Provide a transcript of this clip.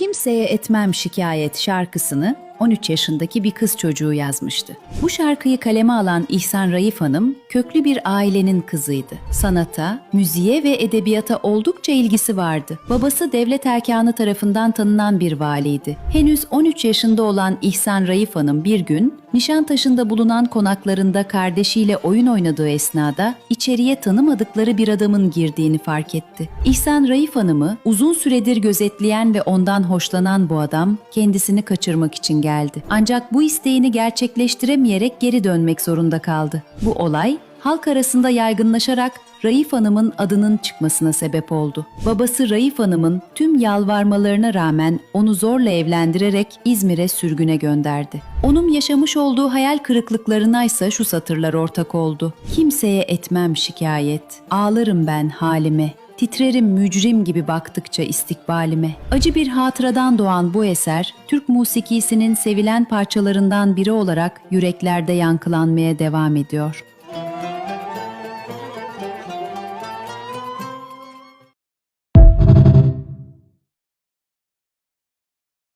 Kimseye etmem şikayet şarkısını 13 yaşındaki bir kız çocuğu yazmıştı. Bu şarkıyı kaleme alan İhsan Raif Hanım köklü bir ailenin kızıydı. Sanata, müziğe ve edebiyata oldukça ilgisi vardı. Babası devlet erkanı tarafından tanınan bir valiydi. Henüz 13 yaşında olan İhsan Raif Hanım bir gün Nişantaşı'nda bulunan konaklarında kardeşiyle oyun oynadığı esnada içeriye tanımadıkları bir adamın girdiğini fark etti. İhsan Raif Hanım'ı uzun süredir gözetleyen ve ondan hoşlanan bu adam kendisini kaçırmak için geldi. Ancak bu isteğini gerçekleştiremeyerek geri dönmek zorunda kaldı. Bu olay halk arasında yaygınlaşarak Raif Hanım'ın adının çıkmasına sebep oldu. Babası Raif Hanım'ın tüm yalvarmalarına rağmen onu zorla evlendirerek İzmir'e sürgüne gönderdi. Onun yaşamış olduğu hayal kırıklıklarına ise şu satırlar ortak oldu. Kimseye etmem şikayet, ağlarım ben halime, Titrerim mücrim gibi baktıkça istikbalime. Acı bir hatıradan doğan bu eser, Türk musikisinin sevilen parçalarından biri olarak yüreklerde yankılanmaya devam ediyor.